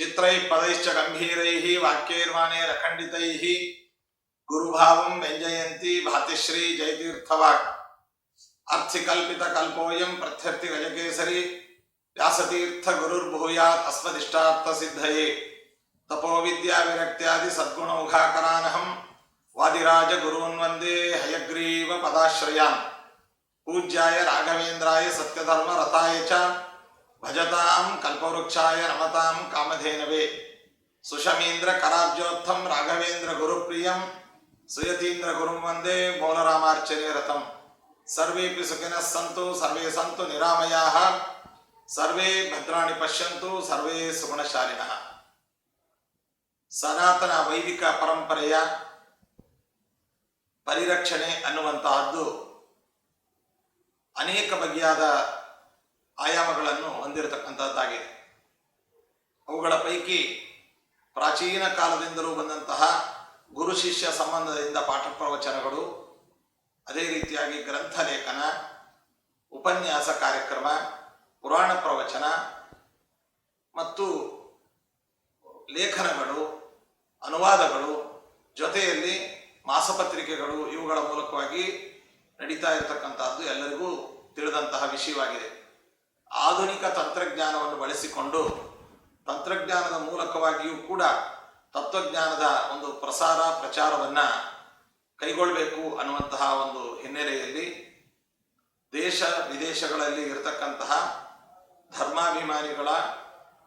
చిత్రై పదైశ్చ గంభీరై వాక్యైర్వాణే రఖండితై గురుభావం వ్యంజయంతి భాతిశ్రీ జయతీర్థవాక్ అర్థికల్పిత కల్పోయం ప్రత్యర్థి గజకేసరి వ్యాసతీర్థ గురుర్భూయాత్ అస్మదిష్టార్థ సిద్ధయే తపో విద్యా విరక్త్యాది సద్గుణముఖాకరానహం వాదిరాజ గురున్ వందే హయగ్రీవ పదాశ్రయాన్ పూజ్యాయ రాఘవేంద్రాయ సత్యధర్మ రథాయ చ ಭಜತಾಂ ಕಲ್ಪವೃಕ್ಷಾಯ ನಮತಾಂ ಕಾಮಧೇನವೇ ಸುಷಮೀಂದ್ರ ಕರಾಬ್ಜೋತ್ಥಂ ರಾಘವೇಂದ್ರ ಗುರುಪ್ರಿಯಂ ಸುಯತೀಂದ್ರ ಗುರುಂ ವಂದೇ ಮೌಲರಾಮಾರ್ಚನೆ ರಥಂ ಸರ್ವೇಪಿ ಸುಖಿನಃ ಸಂತು ಸರ್ವೇ ಸಂತು ನಿರಾಮಯಾಃ ಸರ್ವೇ ಭದ್ರಾಣಿ ಪಶ್ಯಂತು ಸರ್ವೇ ಸುಗುಣಶಾಲಿನಃ ಸನಾತನ ವೈದಿಕ ಪರಂಪರೆಯ ಪರಿರಕ್ಷಣೆ ಅನ್ನುವಂತಹದ್ದು ಅನೇಕ ಬಗೆಯಾದ ಆಯಾಮಗಳನ್ನು ಹೊಂದಿರತಕ್ಕಂಥದ್ದಾಗಿದೆ. ಅವುಗಳ ಪೈಕಿ ಪ್ರಾಚೀನ ಕಾಲದಿಂದಲೂ ಬಂದಂತಹ ಗುರು ಶಿಷ್ಯ ಸಂಬಂಧದಿಂದ ಪಾಠ ಪ್ರವಚನಗಳು, ಅದೇ ರೀತಿಯಾಗಿ ಗ್ರಂಥ ಲೇಖನ, ಉಪನ್ಯಾಸ ಕಾರ್ಯಕ್ರಮ, ಪುರಾಣ ಪ್ರವಚನ ಮತ್ತು ಲೇಖನಗಳು, ಅನುವಾದಗಳು ಜೊತೆಯಲ್ಲಿ ಮಾಸಪತ್ರಿಕೆಗಳು ಇವುಗಳ ಮೂಲಕವಾಗಿ ನಡೀತಾ ಇರತಕ್ಕಂತಹದ್ದು ಎಲ್ಲರಿಗೂ ತಿಳಿದಂತಹ ವಿಷಯವಾಗಿದೆ. ಆಧುನಿಕ ತಂತ್ರಜ್ಞಾನವನ್ನು ಬಳಸಿಕೊಂಡು ತಂತ್ರಜ್ಞಾನದ ಮೂಲಕವಾಗಿಯೂ ಕೂಡ ತತ್ವಜ್ಞಾನದ ಒಂದು ಪ್ರಸಾರ ಪ್ರಚಾರವನ್ನು ಕೈಗೊಳ್ಳಬೇಕು ಅನ್ನುವಂತಹ ಒಂದು ಹಿನ್ನೆಲೆಯಲ್ಲಿ ದೇಶ ವಿದೇಶಗಳಲ್ಲಿ ಇರತಕ್ಕಂತಹ ಧರ್ಮಾಭಿಮಾನಿಗಳ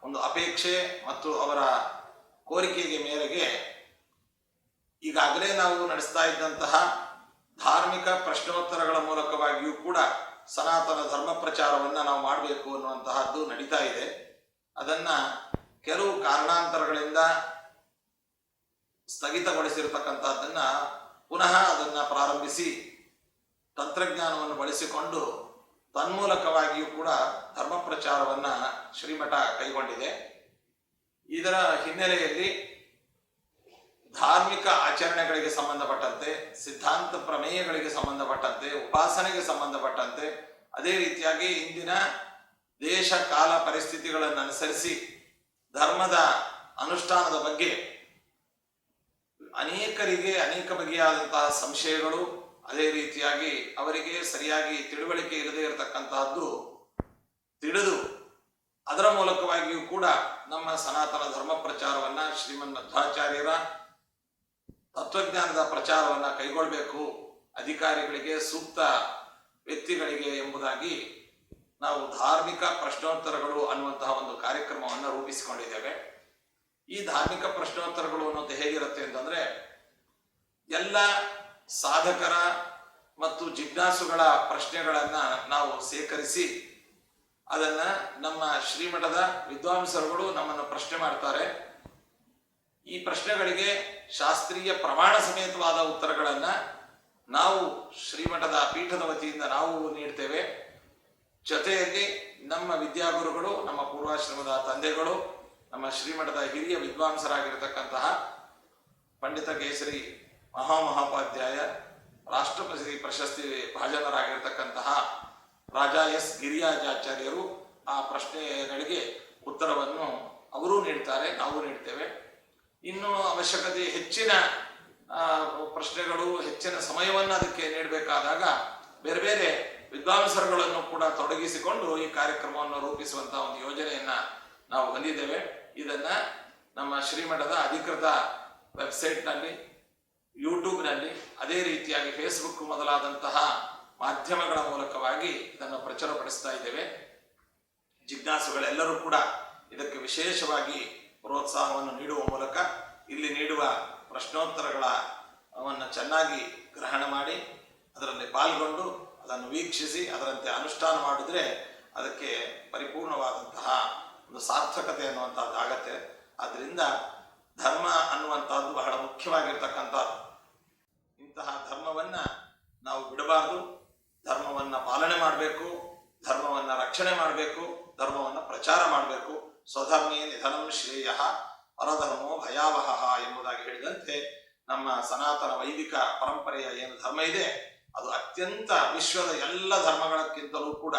ಒಂದು ಅಪೇಕ್ಷೆ ಮತ್ತು ಅವರ ಕೋರಿಕೆಗೆ ಮೇರೆಗೆ ಈಗಾಗಲೇ ನಾವು ನಡೆಸ್ತಾ ಇದ್ದಂತಹ ಧಾರ್ಮಿಕ ಪ್ರಶ್ನೋತ್ತರಗಳ ಮೂಲಕವಾಗಿಯೂ ಕೂಡ ಸನಾತನ ಧರ್ಮ ಪ್ರಚಾರವನ್ನ ನಾವು ಮಾಡಬೇಕು ಅನ್ನುವಂತಹದ್ದು ನಡೀತಾ ಇದೆ. ಅದನ್ನ ಕೆಲವು ಕಾರಣಾಂತರಗಳಿಂದ ಸ್ಥಗಿತಗೊಳಿಸಿರತಕ್ಕಂತಹದ್ದನ್ನ ಪುನಃ ಅದನ್ನ ಪ್ರಾರಂಭಿಸಿ ತಂತ್ರಜ್ಞಾನವನ್ನು ಬಳಸಿಕೊಂಡು ತನ್ಮೂಲಕವಾಗಿಯೂ ಕೂಡ ಧರ್ಮ ಪ್ರಚಾರವನ್ನ ಶ್ರೀಮಠ ಕೈಗೊಂಡಿದೆ. ಇದರ ಹಿನ್ನೆಲೆಯಲ್ಲಿ ಧಾರ್ಮಿಕ ಆಚರಣೆಗಳಿಗೆ ಸಂಬಂಧಪಟ್ಟಂತೆ, ಸಿದ್ಧಾಂತ ಪ್ರಮೇಯಗಳಿಗೆ ಸಂಬಂಧಪಟ್ಟಂತೆ, ಉಪಾಸನೆಗೆ ಸಂಬಂಧಪಟ್ಟಂತೆ, ಅದೇ ರೀತಿಯಾಗಿ ಇಂದಿನ ದೇಶ ಕಾಲ ಪರಿಸ್ಥಿತಿಗಳನ್ನು ಅನುಸರಿಸಿ ಧರ್ಮದ ಅನುಷ್ಠಾನದ ಬಗ್ಗೆ ಅನೇಕರಿಗೆ ಅನೇಕ ಬಗೆಯಾದಂತಹ ಸಂಶಯಗಳು, ಅದೇ ರೀತಿಯಾಗಿ ಅವರಿಗೆ ಸರಿಯಾಗಿ ತಿಳುವಳಿಕೆ ಇರದೇ ಇರತಕ್ಕಂತಹದ್ದು ತಿಳಿದು ಅದರ ಮೂಲಕವಾಗಿಯೂ ಕೂಡ ನಮ್ಮ ಸನಾತನ ಧರ್ಮ ಪ್ರಚಾರವನ್ನ ಶ್ರೀಮನ್ ಮಧ್ವಾಚಾರ್ಯರ ತತ್ವಜ್ಞಾನದ ಪ್ರಚಾರವನ್ನು ಕೈಗೊಳ್ಳಬೇಕು ಅಧಿಕಾರಿಗಳಿಗೆ, ಸೂಕ್ತ ವ್ಯಕ್ತಿಗಳಿಗೆ ಎಂಬುದಾಗಿ ನಾವು ಧಾರ್ಮಿಕ ಪ್ರಶ್ನೋತ್ತರಗಳು ಅನ್ನುವಂತಹ ಒಂದು ಕಾರ್ಯಕ್ರಮವನ್ನು ರೂಪಿಸಿಕೊಂಡಿದ್ದೇವೆ. ಈ ಧಾರ್ಮಿಕ ಪ್ರಶ್ನೋತ್ತರಗಳು ಅನ್ನೋದು ಹೇಗಿರುತ್ತೆ ಅಂತಂದ್ರೆ, ಎಲ್ಲ ಸಾಧಕರ ಮತ್ತು ಜಿಜ್ಞಾಸುಗಳ ಪ್ರಶ್ನೆಗಳನ್ನು ನಾವು ಸೇಕರಿಸಿ ಅದನ್ನ ನಮ್ಮ ಶ್ರೀಮಠದ ವಿದ್ವಾಂಸರುಗಳು ನಮ್ಮನ್ನು ಪ್ರಶ್ನೆ ಮಾಡ್ತಾರೆ. ಈ ಪ್ರಶ್ನೆಗಳಿಗೆ ಶಾಸ್ತ್ರೀಯ ಪ್ರಮಾಣ ಸಮೇತವಾದ ಉತ್ತರಗಳನ್ನು ನಾವು ಶ್ರೀಮಠದ ಪೀಠದ ವತಿಯಿಂದ ನಾವು ನೀಡ್ತೇವೆ. ಜೊತೆಯಲ್ಲಿ ನಮ್ಮ ವಿದ್ಯಾಗುರುಗಳು, ನಮ್ಮ ಪೂರ್ವಾಶ್ರಮದ ತಂದೆಗಳು, ನಮ್ಮ ಶ್ರೀಮಠದ ಹಿರಿಯ ವಿದ್ವಾಂಸರಾಗಿರತಕ್ಕಂತಹ ಪಂಡಿತ ಕೇಸರಿ ಮಹಾಮಹೋಪಾಧ್ಯಾಯ ರಾಷ್ಟ್ರಪತಿ ಪ್ರಶಸ್ತಿ ಭಾಜನರಾಗಿರ್ತಕ್ಕಂತಹ ರಾಜಾ ಎಸ್. ಗಿರಿಯಾಜಾಚಾರ್ಯರು ಆ ಪ್ರಶ್ನೆಗಳಿಗೆ ಉತ್ತರವನ್ನು ಅವರೂ ನೀಡ್ತಾರೆ, ನಾವು ನೀಡ್ತೇವೆ. ಇನ್ನು ಅವಶ್ಯಕತೆ ಹೆಚ್ಚಿನ ಪ್ರಶ್ನೆಗಳು, ಹೆಚ್ಚಿನ ಸಮಯವನ್ನು ಅದಕ್ಕೆ ನೀಡಬೇಕಾದಾಗ ಬೇರೆ ಬೇರೆ ವಿದ್ವಾಂಸರುಗಳನ್ನು ಕೂಡ ತೊಡಗಿಸಿಕೊಂಡು ಈ ಕಾರ್ಯಕ್ರಮವನ್ನು ರೂಪಿಸುವಂತಹ ಒಂದು ಯೋಜನೆಯನ್ನ ನಾವು ಹೊಂದಿದ್ದೇವೆ. ಇದನ್ನ ನಮ್ಮ ಶ್ರೀಮಠದ ಅಧಿಕೃತ ವೆಬ್ಸೈಟ್ನಲ್ಲಿ, ಯೂಟ್ಯೂಬ್ನಲ್ಲಿ, ಅದೇ ರೀತಿಯಾಗಿ ಫೇಸ್ಬುಕ್ ಮೊದಲಾದಂತಹ ಮಾಧ್ಯಮಗಳ ಮೂಲಕವಾಗಿ ಇದನ್ನು ಪ್ರಚುರಪಡಿಸ್ತಾ ಇದ್ದೇವೆ. ಜಿಜ್ಞಾಸುಗಳೆಲ್ಲರೂ ಕೂಡ ಇದಕ್ಕೆ ವಿಶೇಷವಾಗಿ ಪ್ರೋತ್ಸಾಹವನ್ನು ನೀಡುವ ಮೂಲಕ ಇಲ್ಲಿ ನೀಡುವ ಪ್ರಶ್ನೋತ್ತರಗಳ ಅವನ್ನು ಚೆನ್ನಾಗಿ ಗ್ರಹಣ ಮಾಡಿ, ಅದರಲ್ಲಿ ಪಾಲ್ಗೊಂಡು ಅದನ್ನು ವೀಕ್ಷಿಸಿ, ಅದರಂತೆ ಅನುಷ್ಠಾನ ಮಾಡಿದ್ರೆ ಅದಕ್ಕೆ ಪರಿಪೂರ್ಣವಾದಂತಹ ಒಂದು ಸಾರ್ಥಕತೆ ಅನ್ನುವಂಥದ್ದು ಆಗತ್ತೆ. ಆದ್ದರಿಂದ ಧರ್ಮ ಅನ್ನುವಂಥದ್ದು ಬಹಳ ಮುಖ್ಯವಾಗಿರ್ತಕ್ಕಂಥದ್ದು. ಇಂತಹ ಧರ್ಮವನ್ನು ನಾವು ಬಿಡಬಾರದು. ಧರ್ಮವನ್ನು ಪಾಲನೆ ಮಾಡಬೇಕು, ಧರ್ಮವನ್ನು ರಕ್ಷಣೆ ಮಾಡಬೇಕು, ಧರ್ಮವನ್ನು ಪ್ರಚಾರ ಮಾಡಬೇಕು. ಸ್ವಧರ್ಮೇ ನಿಧನಂ ಶ್ರೇಯ ಪರಧರ್ಮೋ ಭಯಾವಹ ಎಂಬುದಾಗಿ ಹೇಳಿದಂತೆ ನಮ್ಮ ಸನಾತನ ವೈದಿಕ ಪರಂಪರೆಯ ಏನು ಧರ್ಮ ಇದೆ, ಅದು ಅತ್ಯಂತ ವಿಶ್ವದ ಎಲ್ಲ ಧರ್ಮಗಳಕ್ಕಿಂತಲೂ ಕೂಡ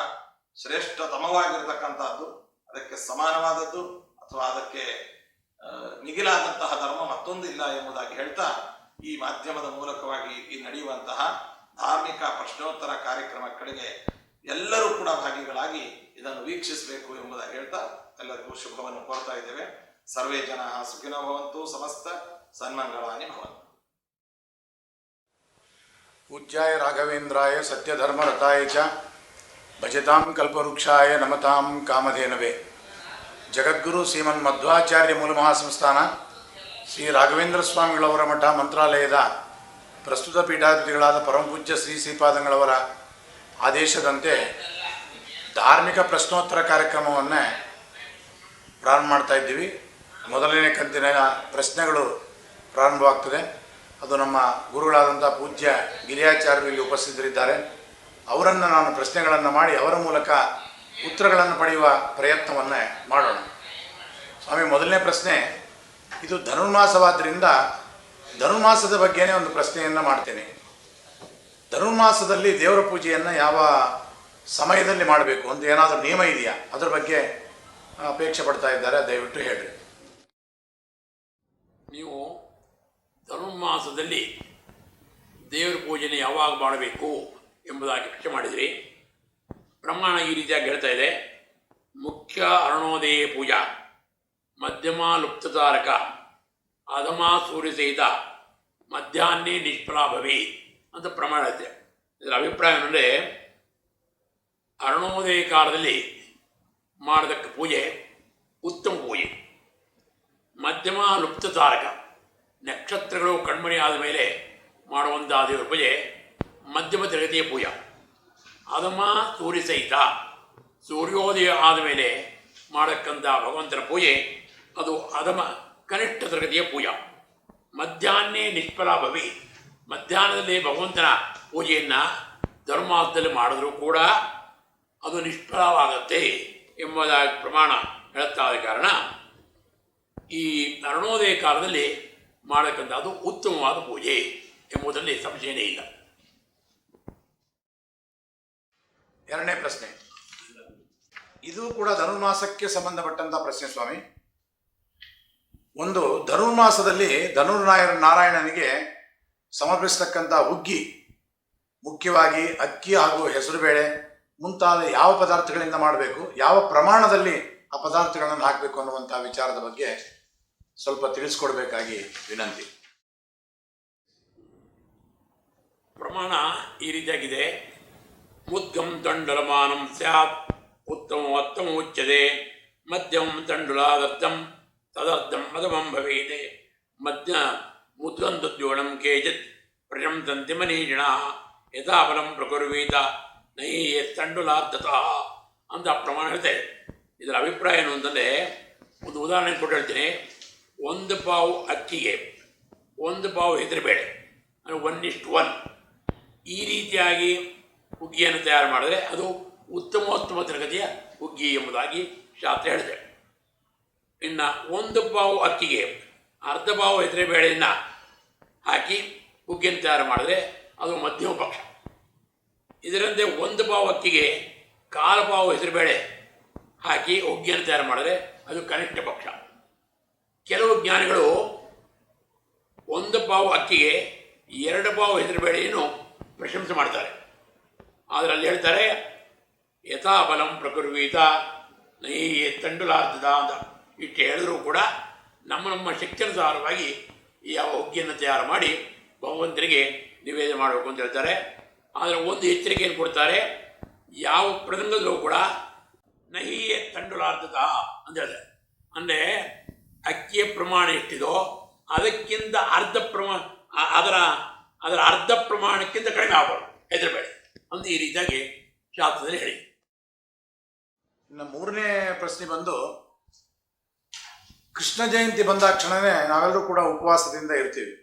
ಶ್ರೇಷ್ಠತಮವಾಗಿರತಕ್ಕಂತಹದ್ದು. ಅದಕ್ಕೆ ಸಮಾನವಾದದ್ದು ಅಥವಾ ಅದಕ್ಕೆ ಮಿಗಿಲಾದಂತಹ ಧರ್ಮ ಮತ್ತೊಂದಿಲ್ಲ ಎಂಬುದಾಗಿ ಹೇಳ್ತಾ ಈ ಮಾಧ್ಯಮದ ಮೂಲಕವಾಗಿ ಈ ನಡೆಯುವಂತಹ ಧಾರ್ಮಿಕ ಪ್ರಶ್ನೋತ್ತರ ಕಾರ್ಯಕ್ರಮಗಳಿಗೆ ಎಲ್ಲರೂ ಕೂಡ ಭಾಗಿಗಳಾಗಿ ಇದನ್ನು ವೀಕ್ಷಿಸಬೇಕು ಎಂಬುದಾಗಿ ಹೇಳ್ತಾ ಎಲ್ಲರಿಗೂ ಶುಭವನ್ನು ಕೋರ್ತಾ ಇದ್ದೇವೆ. ಸರ್ವೇ ಜನ ಸುಖಿನೋ ಭವಂತು, ಸಮಸ್ತ ಸನ್ಮಂಗಳಾನಿ ಭವಂತು. ಪೂಜ್ಯಾಯ ರಾಘವೇಂದ್ರಾಯ ಸತ್ಯಧರ್ಮರತಾಯ ಚ ಭಜತಾಂ ಕಲ್ಪವೃಕ್ಷಾಯ ನಮತಾಂ ಕಾಮಧೇನವೇ. ಜಗದ್ಗುರು ಶ್ರೀಮನ್ ಮಧ್ವಾಚಾರ್ಯ ಮೂಲ ಮಹಾಸಂಸ್ಥಾನ ಶ್ರೀ ರಾಘವೇಂದ್ರ ಸ್ವಾಮಿಗಳವರ ಮಠ ಮಂತ್ರಾಲಯದ ಪ್ರಸ್ತುತ ಪೀಠಾಧಿಪತಿಗಳಾದ ಪರಮಪೂಜ್ಯ ಶ್ರೀ ಶ್ರೀಪಾದಂಗಳವರ ಆದೇಶದಂತೆ ಧಾರ್ಮಿಕ ಪ್ರಶ್ನೋತ್ತರ ಕಾರ್ಯಕ್ರಮವನ್ನೇ ಪ್ರಾರಂಭ ಮಾಡ್ತಾ ಇದ್ದೀವಿ. ಮೊದಲನೇ ಕಂತಿನ ಪ್ರಶ್ನೆಗಳು ಪ್ರಾರಂಭವಾಗ್ತದೆ. ಅದು ನಮ್ಮ ಗುರುಗಳಾದಂಥ ಪೂಜ್ಯ ಗಿರಿಯಾಚಾರ್ಯರು ಇಲ್ಲಿ ಉಪಸ್ಥಿತರಿದ್ದಾರೆ. ಅವರನ್ನು ನಾನು ಪ್ರಶ್ನೆಗಳನ್ನು ಮಾಡಿ ಅವರ ಮೂಲಕ ಉತ್ತರಗಳನ್ನು ಪಡೆಯುವ ಪ್ರಯತ್ನವನ್ನೇ ಮಾಡೋಣ. ಸ್ವಾಮಿ, ಮೊದಲನೇ ಪ್ರಶ್ನೆ, ಇದು ಧನುರ್ಮಾಸವಾದ್ದರಿಂದ ಧನುರ್ಮಾಸದ ಬಗ್ಗೆನೇ ಒಂದು ಪ್ರಶ್ನೆಯನ್ನು ಮಾಡ್ತೇನೆ. ಧನುರ್ಮಾಸದಲ್ಲಿ ದೇವರ ಪೂಜೆಯನ್ನು ಯಾವ ಸಮಯದಲ್ಲಿ ಮಾಡಬೇಕು? ಅಂತ ಏನಾದರೂ ನಿಯಮ ಇದೆಯಾ? ಅದರ ಬಗ್ಗೆ ಅಪೇಕ್ಷೆ ಪಡ್ತಾ ಇದ್ದಾರೆ. ದಯವಿಟ್ಟು ಹೇಳ್ರಿ. ನೀವು ಧನುರ್ಮಾಸದಲ್ಲಿ ದೇವರ ಪೂಜೆಯನ್ನು ಯಾವಾಗ ಮಾಡಬೇಕು ಎಂಬುದಾಗಿ ಪ್ರಶ್ನೆ ಮಾಡಿದಿರಿ. ಪ್ರಮಾಣ ಈ ರೀತಿಯಾಗಿ ಹೇಳ್ತಾ ಇದೆ. ಮುಖ್ಯ ಅರುಣೋದಯ ಪೂಜಾ, ಮಧ್ಯಮ ಲುಪ್ತತಾರಕ, ಅಧಮ ಸೂರ್ಯ ಸಹಿತ ಮಧ್ಯಾಹ್ನ ನಿಷ್ಫಲಾಭವಿ ಅಂತ ಪ್ರಮಾಣ ಇದೆ ಇದರ ಅಭಿಪ್ರಾಯ ಏನಂದರೆ ಅರುಣೋದಯ ಕಾಲದಲ್ಲಿ ಮಾಡತಕ್ಕ ಪೂಜೆ ಉತ್ತಮ ಪೂಜೆ. ಮಧ್ಯಮ ಲುಪ್ತ ತಾರಕ ನಕ್ಷತ್ರಗಳು ಕಣ್ಮಣಿ ಆದ ಮೇಲೆ ಮಾಡುವಂಥ ದೇವರ ಪೂಜೆ ಮಧ್ಯಮ ತರಗತಿಯ ಪೂಜೆ. ಅದಮ ಸೂರ್ಯ ಸಹಿತ. ಸೂರ್ಯೋದಯ ಆದ ಮೇಲೆ ಮಾಡಕ್ಕಂಥ ಭಗವಂತನ ಪೂಜೆ ಅದು ಅದಮ ಕನಿಷ್ಠ ತರಗತಿಯ ಪೂಜಾ. ಮಧ್ಯಾಹ್ನೇ ನಿಷ್ಫಲ ಭವಿ ಮಧ್ಯಾಹ್ನದಲ್ಲಿ ಭಗವಂತನ ಪೂಜೆಯನ್ನು ಧರ್ಮಾಸದಲ್ಲಿ ಮಾಡಿದ್ರೂ ಕೂಡ ಅದು ನಿಷ್ಫಲವಾಗತ್ತೆ ಎಂಬುದಾಗಿ ಪ್ರಮಾಣ ಹೇಳುತ್ತಾದ ಕಾರಣ ಈ ಅರುಣೋದಯ ಕಾಲದಲ್ಲಿ ಮಾಡತಕ್ಕಂಥದ್ದು ಉತ್ತಮವಾದ ಪೂಜೆ ಎಂಬುದರಲ್ಲಿ ಸಂಶಯನೇ ಇಲ್ಲ. ಎರಡನೇ ಪ್ರಶ್ನೆ. ಇದು ಕೂಡ ಧನುರ್ಮಾಸಕ್ಕೆ ಸಂಬಂಧಪಟ್ಟಂಥ ಪ್ರಶ್ನೆ ಸ್ವಾಮಿ. ಒಂದು ಧನುರ್ಮಾಸದಲ್ಲಿ ಧನುರ್ನಾಯ ನಾರಾಯಣನಿಗೆ ಸಮರ್ಪಿಸ್ತಕ್ಕಂಥ ಹುಗ್ಗಿ, ಮುಖ್ಯವಾಗಿ ಅಕ್ಕಿ ಹಾಗೂ ಹೆಸರುಬೇಳೆ ಮುಂತಾದ ಯಾವ ಪದಾರ್ಥಗಳಿಂದ ಮಾಡಬೇಕು, ಯಾವ ಪ್ರಮಾಣದಲ್ಲಿ ಆ ಪದಾರ್ಥಗಳನ್ನು ಹಾಕಬೇಕು ಅನ್ನುವಂಥ ವಿಚಾರದ ಬಗ್ಗೆ ಸ್ವಲ್ಪ ತಿಳಿಸ್ಕೊಡ್ಬೇಕಾಗಿ ವಿನಂತಿ. ಪ್ರಮಾಣ ಈ ರೀತಿಯಾಗಿದೆ. ಉದ್ಗಮ ತಂಡುಲಮಾನಂ ಸ್ಯಾತ್, ಉತ್ತಮ ಉತ್ತಮ ಉಚ್ಚದೆ ಮಧ್ಯಮಂ ತಂಡುಲಾದರ್ಥಂ, ತದರ್ಥಂ ಮದಮಂ ಭವೇದೆ ಮಧ್ಯ ಮುದ್ಗಂತದ್ಯೋಣಂ ಕೇಚಿತ್ ಪ್ರಶಂಸಂತಿ ಮನೀಷಿಣ ಯಥಾಫಲಂ ಪ್ರಕುರ್ವೀತ ನೈ ತಂಡುಲಾರ್ಧತಃ ಅಂತ ಪ್ರಮಾಣ ಹೇಳ್ತೇವೆ ಇದರ ಅಭಿಪ್ರಾಯ ಏನು ಅಂತಂದರೆ, ಒಂದು ಉದಾಹರಣೆ ಕೊಟ್ಟು ಹೇಳ್ತೀನಿ. ಒಂದು ಪಾವು ಅಕ್ಕಿಗೆ ಒಂದು ಪಾವು ಹೆಸರುಬೇಳೆ ಅಂದರೆ ಒನ್ ಇಷ್ಟು ಒನ್ ಈ ರೀತಿಯಾಗಿ ಹುಗ್ಗಿಯನ್ನು ತಯಾರು ಮಾಡಿದರೆ ಅದು ಉತ್ತಮೋತ್ತಮ ತರಗತಿಯ ಹುಗ್ಗಿ ಎಂಬುದಾಗಿ ಶಾಸ್ತ್ರ ಹೇಳಿದೆ ಇನ್ನು ಒಂದು ಪಾವು ಅಕ್ಕಿಗೆ ಅರ್ಧ ಪಾವು ಹೆಸರುಬೇಳೆಯನ್ನು ಹಾಕಿ ಹುಗ್ಗಿಯನ್ನು ತಯಾರು ಮಾಡಿದ್ರೆ ಅದು ಮಧ್ಯಮ ಪಕ್ಷ. ಇದರಂತೆ ಒಂದು ಪಾವು ಅಕ್ಕಿಗೆ ಕಾಲು ಪಾವು ಹೆಸರುಬೇಳೆ ಹಾಕಿ ಹುಗ್ಗಿಯನ್ನು ತಯಾರು ಮಾಡಿದ್ರೆ ಅದು ಕನಿಷ್ಠ ಪಕ್ಷ. ಕೆಲವು ಜ್ಞಾನಿಗಳು ಒಂದು ಪಾವು ಅಕ್ಕಿಗೆ ಎರಡು ಪಾವು ಹೆಸರುಬೇಳೆಯನ್ನು ಪ್ರಶಂಸೆ ಮಾಡ್ತಾರೆ. ಆದರೆ ಅಲ್ಲಿ ಹೇಳ್ತಾರೆ, ಯಥಾಬಲಂ ಪ್ರಕೃವೀತ ನೈ ತಂಡುಲಾರ್ಧದ ಅಂತ. ಇಷ್ಟು ಹೇಳಿದ್ರೂ ಕೂಡ ನಮ್ಮ ನಮ್ಮ ಶಕ್ತಿಯನುಸಾರವಾಗಿ ಯಾವ ಹುಗ್ಗಿಯನ್ನು ತಯಾರು ಮಾಡಿ ಭಗವಂತನಿಗೆ ನಿವೇದನೆ ಮಾಡಬೇಕು ಅಂತ ಹೇಳ್ತಾರೆ. ಆದರೆ ಒಂದು ಎಚ್ಚರಿಕೆಯನ್ನು ಕೊಡ್ತಾರೆ? ಯಾವ ಪ್ರಸಂಗದಲ್ಲೂ ಕೂಡ ನಹಿಯೇ ತಂಡುಲಾರ್ಧದ ಅಂತ ಹೇಳ್ತಾರೆ. ಅಂದರೆ ಅಕ್ಕಿಯ ಪ್ರಮಾಣ ಎಷ್ಟಿದೋ ಅದಕ್ಕಿಂತ ಅರ್ಧ ಪ್ರಮಾಣ ಅದರ ಅದರ ಅರ್ಧ ಪ್ರಮಾಣಕ್ಕಿಂತ ಕಡಿಮೆ ಆಗಬಾರ್ದು ಹೆದರಬೇಡ ಅಂತ ಈ ರೀತಿಯಾಗಿ ಶಾಸ್ತ್ರದಲ್ಲಿ ಹೇಳಿ ಇನ್ನು ಮೂರನೇ ಪ್ರಶ್ನೆ ಬಂದು ಕೃಷ್ಣ ಜಯಂತಿ ಬಂದಾಕ್ಷಣವೇ ನಾವೆಲ್ಲರೂ ಕೂಡ ಉಪವಾಸದಿಂದ ಇರ್ತೀವಿ.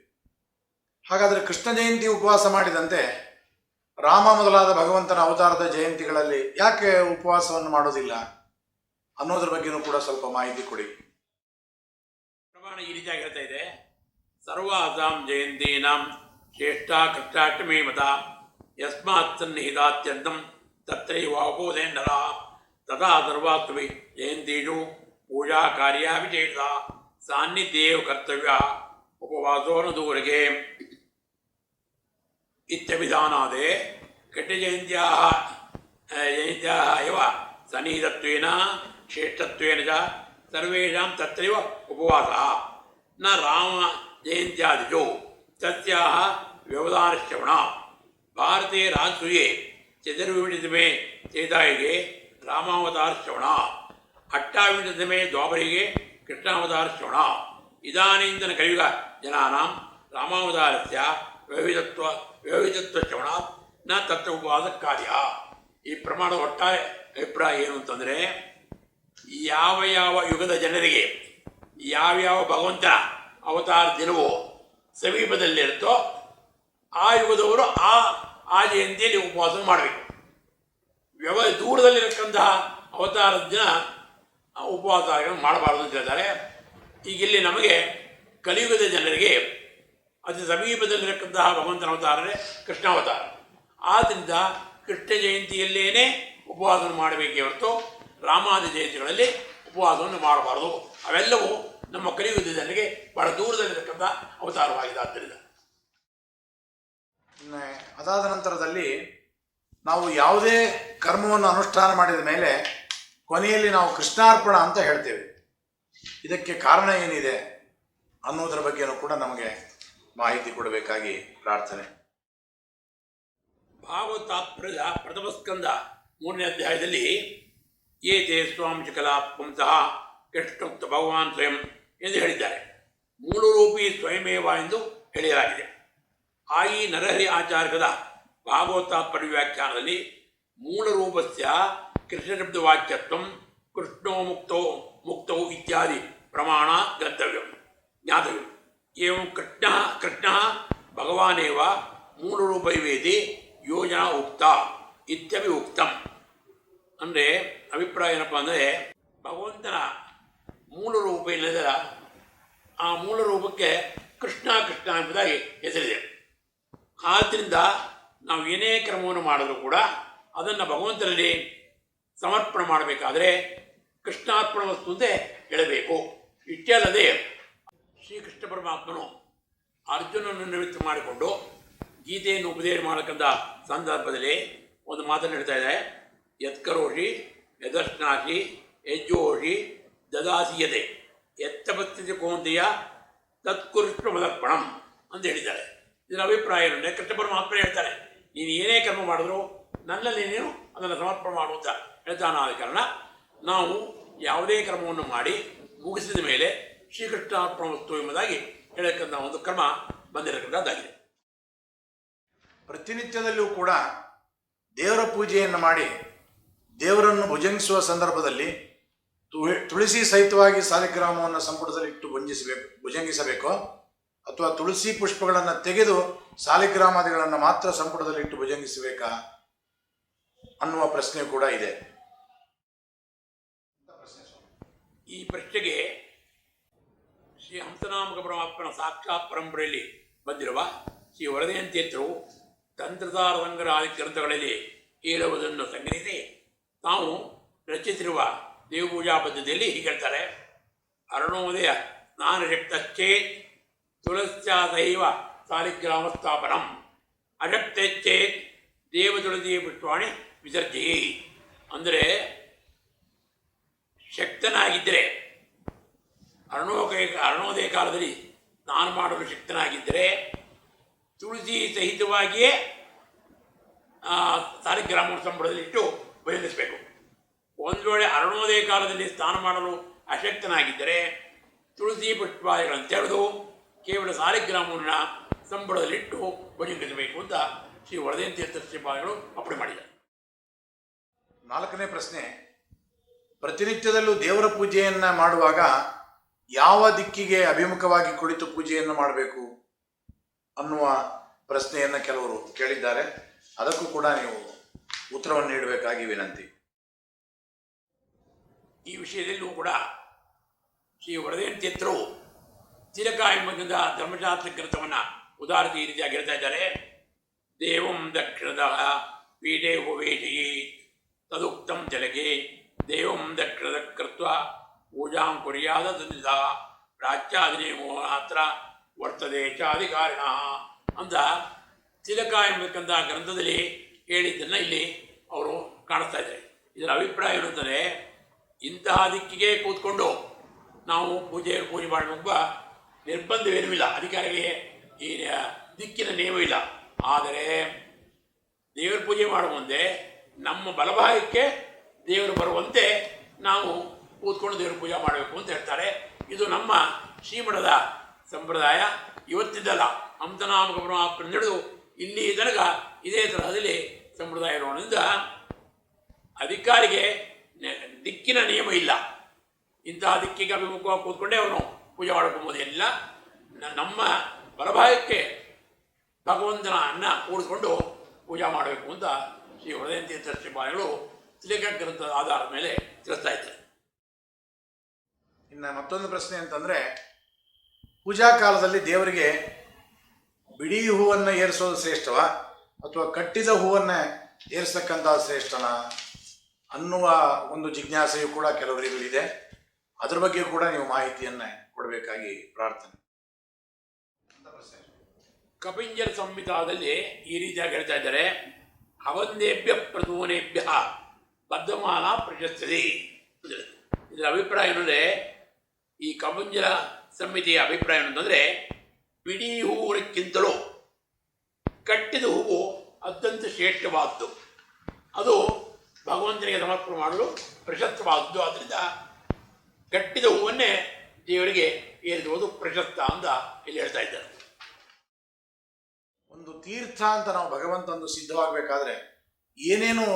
ಹಾಗಾದರೆ ಕೃಷ್ಣ ಜಯಂತಿ ಉಪವಾಸ ಮಾಡಿದಂತೆ ರಾಮ ಮೊದಲಾದ ಭಗವಂತನ ಅವತಾರದ ಜಯಂತಿಗಳಲ್ಲಿ ಯಾಕೆ ಉಪವಾಸವನ್ನು ಮಾಡೋದಿಲ್ಲ ಅನ್ನೋದ್ರ ಬಗ್ಗೆನೂ ಕೂಡ ಸ್ವಲ್ಪ ಮಾಹಿತಿ ಕೊಡಿ. ಪ್ರಮಾಣ ಈ ರೀತಿಯಾಗಿ ಹೇಳ್ತಾ ಇದೆ. ಸರ್ವಾಸಾಂ ಜಯಂತೀನಾಂ ಶ್ರೇಷ್ಠ ಕೃಷ್ಣಾಷ್ಟಮಿ ಮತ ಯಸ್ಮಾತ್ ಸನ್ನಿಹಿತಾತ್ಯಂತಂ ತತ್ರೈವ ಅಬೋಧೇನ್ನರ ತಥಾ ಸರ್ವಾತ್ಮಿ ಜಯಂತೀಷು पूजा कार्या विचेता सान्निध्येव कर्तव्या उपवासो न दूरके इत्यभिधानादे कटिजयन्त्याः जयन्त्याः एव सनिहितत्वेन श्रेष्ठत्वेन च सर्वेषां तत्रैव उपवासः न रामजयन्त्यादिजो तस्याः व्यवधानश्रवणा भारते राजसूये चतुर्विंशतिमे चेतायुगे रामावतारश्रवणा ಅಟ್ಟಾವಿಂಶತಮೇ ದ್ವಾಪರಿಗೆ ಕೃಷ್ಣಾವತಾರ ಶ್ರವಣ. ಇದಾನಿಂದನ ಕಲಿಯುಗ ಜನಾಂ ರಾಮಾವತಾರಸ್ಯ ವ್ಯವಹಿತತ್ವ ವ್ಯವಹಿತತ್ವ ಶ್ರವಣ ನ ತತ್ವ ಕಾರ್ಯ. ಈ ಪ್ರಮಾಣದ ಒಟ್ಟಾರೆ ಅಭಿಪ್ರಾಯ ಏನು ಅಂತಂದರೆ, ಯಾವ ಯಾವ ಯುಗದ ಜನರಿಗೆ ಯಾವ್ಯಾವ ಭಗವಂತ ಅವತಾರ ದಿನವೋ ಸಮೀಪದಲ್ಲಿರುತ್ತೋ ಆ ಯುಗದವರು ಆ ಆ ಜಯಂತಿಯಲ್ಲಿ ಉಪವಾಸ ಮಾಡಬೇಕು. ವ್ಯವ ದೂರದಲ್ಲಿರತಕ್ಕಂತಹ ಅವತಾರ ದಿನ ಉಪವಾಸ ಮಾಡಬಾರದು ಅಂತ ಹೇಳ್ತಾರೆ. ಈಗ ಇಲ್ಲಿ ನಮಗೆ ಕಲಿಯುಗದ ಜನರಿಗೆ, ಅತಿ ಸಮೀಪದಲ್ಲಿರತಕ್ಕಂತಹ ಭಗವಂತನ ಅವತಾರನೇ ಕೃಷ್ಣಾವತಾರ. ಆದ್ದರಿಂದ ಕೃಷ್ಣ ಜಯಂತಿಯಲ್ಲೇನೇ ಉಪವಾಸವನ್ನು ಮಾಡಬೇಕೇ ಹೊರತು ರಾಮಾದಿ ಜಯಂತಿಗಳಲ್ಲಿ ಉಪವಾಸವನ್ನು ಮಾಡಬಾರದು. ಅವೆಲ್ಲವೂ ನಮ್ಮ ಕಲಿಯುಗದ ಜನರಿಗೆ ಬಹಳ ದೂರದಲ್ಲಿರತಕ್ಕಂಥ ಅವತಾರವಾಗಿದೆ ಆದ್ದರಿಂದ. ಅದಾದ ನಂತರದಲ್ಲಿ ನಾವು ಯಾವುದೇ ಕರ್ಮವನ್ನು ಅನುಷ್ಠಾನ ಮಾಡಿದ ಮೇಲೆ ಕೊನೆಯಲ್ಲಿ ನಾವು ಕೃಷ್ಣಾರ್ಪಣ ಅಂತ ಹೇಳ್ತೇವೆ. ಇದಕ್ಕೆ ಕಾರಣ ಏನಿದೆ ಅನ್ನೋದರ ಬಗ್ಗೆನೂ ಕೂಡ ನಮಗೆ ಮಾಹಿತಿ ಕೊಡಬೇಕಾಗಿ ಪ್ರಾರ್ಥನೆ. ಭಾಗವತ ಪ್ರಥಮ ಸ್ಕಂದ ಮೂರನೇ ಅಧ್ಯಾಯದಲ್ಲಿ ಏತೆ ಸ್ವಾಂಶ ಕಲಾ ಪುಂಸಃ ಕೃಷ್ಣೋಕ್ತ ಭಗವಾನ್ ಸ್ವಯಂ ಎಂದು ಹೇಳಿದ್ದಾರೆ. ಮೂಲರೂಪಿ ಸ್ವಯಮೇವ ಎಂದು ಹೇಳಲಾಗಿದೆ ಆ ಈ ನರಹರಿ ಆಚಾರ್ಯದ ಭಾಗವತ ಪರಿವ್ಯಾಖ್ಯಾನದಲ್ಲಿ ಮೂಲರೂಪಸ್ಯ ಕೃಷ್ಣಶಬ್ದ ವಾಚ್ಯತ್ವ ಕೃಷ್ಣೋ ಮುಕ್ತೋ ಮುಕ್ತೌ ಇತ್ಯಾದಿ ಪ್ರಮಾಣ ಗಂತವ್ಯಂ ಜ್ಞಾತವ್ಯಂ ಏವಂ ಕೃಷ್ಣ ಕೃಷ್ಣ ಭಗವಾನೇವ ಮೂಲರೂಪೈವೇದಿ ಯೋಜನಾ ಉಕ್ತ ಇತ್ಯಪಿ ಉಕ್ತಂ ಅಂದರೆ ಅಭಿಪ್ರಾಯ ಏನಪ್ಪ ಅಂದರೆ, ಭಗವಂತನ ಮೂಲ ರೂಪ ಇಲ್ಲದ ಆ ಮೂಲ ರೂಪಕ್ಕೆ ಕೃಷ್ಣ ಕೃಷ್ಣ ಎಂಬುದಾಗಿ ಹೆಸರಿದೆ. ಆದ್ದರಿಂದ ನಾವು ಏನೇ ಕ್ರಮವನ್ನು ಮಾಡಿದ್ರೂ ಕೂಡ ಅದನ್ನು ಭಗವಂತನಲ್ಲಿ ಸಮರ್ಪಣೆ ಮಾಡಬೇಕಾದ್ರೆ ಕೃಷ್ಣಾರ್ಪಣ ವಸ್ತು ಹೇಳಬೇಕು. ಇಷ್ಟೇ ಅಲ್ಲದೆ ಶ್ರೀಕೃಷ್ಣ ಪರಮಾತ್ಮನು ಅರ್ಜುನನ್ನು ನಿಮಿತ್ತ ಮಾಡಿಕೊಂಡು ಗೀತೆಯನ್ನು ಉಪದೇಶ ಮಾಡಕ್ಕಂಥ ಸಂದರ್ಭದಲ್ಲಿ ಒಂದು ಮಾತನ್ನು ಹೇಳ್ತಾ ಇದೆ ಯತ್ಕರೋಷಿ, ಯದರ್ಶನಾಶಿ, ಯಜ್ಜೋಷಿ ದದಾಸಿಯದೆ ಎತ್ತಪತ್ತಿ ಕೋಂತೆಯ ತತ್ಕೃಷ್ಣ ಮದರ್ಪಣಂ ಅಂತ ಹೇಳಿದ್ದಾರೆ. ಇದರ ಅಭಿಪ್ರಾಯ ಏನಂದರೆ ಕೃಷ್ಣ ಪರಮಾತ್ಮ ಹೇಳ್ತಾರೆ, ನೀನು ಏನೇ ಕರ್ಮ ಮಾಡಿದ್ರು ನನ್ನಲ್ಲಿ ನೀನು ಅದನ್ನು ಸಮರ್ಪಣೆ ಮಾಡು ಅಂತ. ಹೇಳ್ತಾನ ಆದ ಕಾರಣ ನಾವು ಯಾವುದೇ ಕ್ರಮವನ್ನು ಮಾಡಿ ಮುಗಿಸಿದ ಮೇಲೆ ಶ್ರೀಕೃಷ್ಣಾರ್ಪಣ ವಸ್ತು ಎಂಬುದಾಗಿ ಹೇಳಕ್ಕಂಥ ಒಂದು ಕ್ರಮ ಬಂದಿರತಕ್ಕಂಥದ್ದಾಗಿದೆ. ಪ್ರತಿನಿತ್ಯದಲ್ಲೂ ಕೂಡ ದೇವರ ಪೂಜೆಯನ್ನು ಮಾಡಿ ದೇವರನ್ನು ಭುಜಂಗಿಸುವ ಸಂದರ್ಭದಲ್ಲಿ ತುಳಸಿ ಸಹಿತವಾಗಿ ಸಾಲಿಗ್ರಾಮವನ್ನು ಸಂಪುಟದಲ್ಲಿ ಇಟ್ಟು ಭುಂಜಿಸಬೇಕು, ಭುಜಂಗಿಸಬೇಕು. ಅಥವಾ ತುಳಸಿ ಪುಷ್ಪಗಳನ್ನು ತೆಗೆದು ಸಾಲಿಗ್ರಾಮಾದಿಗಳನ್ನು ಮಾತ್ರ ಸಂಪುಟದಲ್ಲಿ ಇಟ್ಟು ಭುಜಂಗಿಸಬೇಕಾ ಅನ್ನುವ ಪ್ರಶ್ನೆ ಕೂಡ ಇದೆ. ಈ ಪ್ರಶ್ನೆಗೆ ಶ್ರೀ ಹಂಸನಾಮಕ ಪರಮಾತ್ಮನ ಸಾಕ್ಷಾತ್ ಪರಂಪರೆಯಲ್ಲಿ ಬಂದಿರುವ ಶ್ರೀ ವರದಯಂತೀರ್ಥರು ತಂತ್ರಧಾರ ಸಂಗ್ರಹ ಆದಿ ಗ್ರಂಥಗಳಲ್ಲಿ ಹೇಳುವುದನ್ನು ಸಂಗ್ರಹಿಸಿ ತಾವು ರಚಿಸಿರುವ ದೇವಪೂಜಾ ಪದ್ಧತಿಯಲ್ಲಿ ಹೀಗೆ ಹೇಳ್ತಾರೆ. ಅರುಣೋದಯ ಸ್ನಾನಶಕ್ತಶ್ಚೇ ತುಳಸ್ಯಾದೈವ ಸಾಲಿಗ್ರಾಮ ಸ್ಥಾಪನಂ ಅಶಕ್ತಶ್ಚೇತ್ ದೇವ ತುಳಸಿಯ ಪುಷ್ಪಾಣಿ ವಿಸರ್ಜಿ ಅಂದರೆ ಶಕ್ತನಾಗಿದ್ದರೆ, ಅರುಣೋದಯ ಅರುಣೋದಯ ಕಾಲದಲ್ಲಿ ಸ್ನಾನ ಮಾಡಲು ಶಕ್ತನಾಗಿದ್ದರೆ, ತುಳಸಿ ಸಹಿತವಾಗಿಯೇ ಸಾಲಿಗ್ರಾಮ ಸಂಬಳದಲ್ಲಿ ಇಟ್ಟು ಬಯಲಿಸಬೇಕು ಒಂದು ವೇಳೆ ಅರುಣೋದಯ ಕಾಲದಲ್ಲಿ ಸ್ನಾನ ಮಾಡಲು ಅಶಕ್ತನಾಗಿದ್ದರೆ, ತುಳಸಿ ಪುಷ್ಪಾದಿಗಳನ್ನು ತೆರೆದು ಕೇವಲ ಸಾಲಿಗ್ರಾಮವನ್ನು ಸಂಬಳದಲ್ಲಿಟ್ಟು ಬಯಲಿಸಬೇಕು ಅಂತ ಶ್ರೀ ವರದೇನ್ ತೀರ್ಥ ಶ್ರೀಪಾದಿಗಳು ಅಪ್ಪಣೆ ಮಾಡಿದ್ದಾರೆ. ನಾಲ್ಕನೇ ಪ್ರಶ್ನೆ ಪ್ರತಿನಿತ್ಯದಲ್ಲೂ ದೇವರ ಪೂಜೆಯನ್ನು ಮಾಡುವಾಗ ಯಾವ ದಿಕ್ಕಿಗೆ ಅಭಿಮುಖವಾಗಿ ಕುಳಿತು ಪೂಜೆಯನ್ನು ಮಾಡಬೇಕು ಅನ್ನುವ ಪ್ರಶ್ನೆಯನ್ನು ಕೆಲವರು ಕೇಳಿದ್ದಾರೆ. ಅದಕ್ಕೂ ಕೂಡ ನೀವು ಉತ್ತರವನ್ನು ನೀಡಬೇಕಾಗಿ ವಿನಂತಿ. ಈ ವಿಷಯದಲ್ಲೂ ಕೂಡ ಶ್ರೀ ವರದೇನ್ ತೀರ್ಥರು ತಿರಕ ಎಂಬಂತಹ ಧರ್ಮಶಾಸ್ತ್ರ ಗ್ರಂಥವನ್ನು ಉದಾಹರಣೆ ಈ ರೀತಿಯಾಗಿ ಹೇಳ್ತಾ ಇದ್ದಾರೆ. ದೇವಂ ದಕ್ಷಿಣದ ಪೀಠೆ ಉಪವೇಶಯಿ ತದುಕ್ತಂ ಜಲಗೆ ದೇವಂ ದಕ್ಷಿಣದ ಕೃತ್ವ ಪೂಜಾಂ ಕುರಿಯಾದ ದುನಿಧ ಪ್ರಾಚ್ಯಾದಿನೇಮೋ ಮಾತ್ರ ವರ್ತದೆ ಚಾಧಿಕಾರಿಣ ಅಂತ ತಿಲಕ ಎಂಬತಕ್ಕಂಥ ಗ್ರಂಥದಲ್ಲಿ ಹೇಳಿದ್ದನ್ನು ಇಲ್ಲಿ ಅವರು ಕಾಣಿಸ್ತಾ ಇದ್ದಾರೆ. ಇದರ ಅಭಿಪ್ರಾಯ ಇರುತ್ತದೆ ಇಂತಹ ದಿಕ್ಕಿಗೆ ಕೂತ್ಕೊಂಡು ನಾವು ಪೂಜೆ ಪೂಜೆ ಮಾಡಬೇಕು ನಿರ್ಬಂಧವೇನೂ ಇಲ್ಲ. ಅಧಿಕಾರಿಗೆ ಈ ದಿಕ್ಕಿನ ನಿಯಮವಿಲ್ಲ ಆದರೆ ದೇವರ ಪೂಜೆ ಮಾಡುವ ಮುಂದೆ ನಮ್ಮ ಬಲಭಾಗಕ್ಕೆ ದೇವರು ಬರುವಂತೆ ನಾವು ಕೂತ್ಕೊಂಡು ದೇವರು ಪೂಜೆ ಮಾಡಬೇಕು ಅಂತ ಹೇಳ್ತಾರೆ. ಇದು ನಮ್ಮ ಶ್ರೀಮಠದ ಸಂಪ್ರದಾಯ. ಇವತ್ತಿದ್ದಲ್ಲ ಹಂಸನಾಮಕ ಪರಮಾತ್ಮ ನಡೆದು ಇಲ್ಲಿ ತನಕ ಇದೇ ತರಹದಲ್ಲಿ ಸಂಪ್ರದಾಯ ಇರೋದ್ರಿಂದ ಅಧಿಕಾರಿಗೆ ದಿಕ್ಕಿನ ನಿಯಮ ಇಲ್ಲ. ಇಂತಹ ದಿಕ್ಕಿಗೆ ಅಭಿಮುಖವಾಗಿ ಕೂತ್ಕೊಂಡೇ ಅವನು ಪೂಜೆ ಎಲ್ಲ ನಮ್ಮ ಬಲಭಾಗಕ್ಕೆ ಭಗವಂತನ ಅನ್ನ ಕೂಡಿಸ್ಕೊಂಡು ಪೂಜೆ ಮಾಡಬೇಕು ಅಂತ ಶ್ರೀ ಹೃದಯಂತಿ ಶ್ರೀಪಾದಿಗಳು ಗ್ರಂಥದ ಆಧಾರದ ಮೇಲೆ ತಿಳಿಸ್ತಾ ಇದ್ದಾರೆ. ಇನ್ನು ಮತ್ತೊಂದು ಪ್ರಶ್ನೆ ಅಂತಂದರೆ ಪೂಜಾ ಕಾಲದಲ್ಲಿ ದೇವರಿಗೆ ಬಿಡಿ ಹೂವನ್ನು ಏರಿಸೋದು ಶ್ರೇಷ್ಠವ? ಅಥವಾ ಕಟ್ಟಿದ ಹೂವನ್ನು ಏರಿಸ್ತಕ್ಕಂಥ ಶ್ರೇಷ್ಠನ? ಅನ್ನುವ ಒಂದು ಜಿಜ್ಞಾಸೆಯು ಕೂಡ ಕೆಲವರಿಗಿದೆ ಅದ್ರ ಬಗ್ಗೆ ಕೂಡ ನೀವು ಮಾಹಿತಿಯನ್ನು ಕೊಡಬೇಕಾಗಿ ಪ್ರಾರ್ಥನೆ. ಕಪಿಂಜರ ಸಂಹಿತಾದಲ್ಲಿ ಈ ರೀತಿಯಾಗಿ ಹೇಳ್ತಾ ಇದ್ದಾರೆ ಅವನ್ನೇಭ್ಯ ಪ್ರದೂನೇಭ್ಯ ಬದ್ಧಮಾನ ಪ್ರಶಸ್ತಿ ಇದರ ಅಭಿಪ್ರಾಯ ಏನಂದರೆ, ಈ ಕಪಿಂಜರ ಸಮಿತಿಯ ಅಭಿಪ್ರಾಯ ಏನಂತಂದರೆ ಬಿಡಿ ಹೂವಿನಕ್ಕಿಂತಲೂ ಕಟ್ಟಿದ ಹೂವು ಅತ್ಯಂತ ಶ್ರೇಷ್ಠವಾದ್ದು. ಅದು ಭಗವಂತನಿಗೆ ಸಮರ್ಪಣೆ ಮಾಡಲು ಪ್ರಶಸ್ತವಾದದ್ದು ಆದ್ದರಿಂದ ಕಟ್ಟಿದ ಹೂವನ್ನೇ ದೇವರಿಗೆ ಏರಿಸುವುದು ಪ್ರಶಸ್ತ ಅಂತ ಇಲ್ಲಿ ಹೇಳ್ತಾ ಇದ್ದಾರೆ. ಒಂದು ತೀರ್ಥ ಅಂತ ನಾವು ಭಗವಂತಂದು ಸಿದ್ಧವಾಗಬೇಕಾದ್ರೆ ಏನೇನು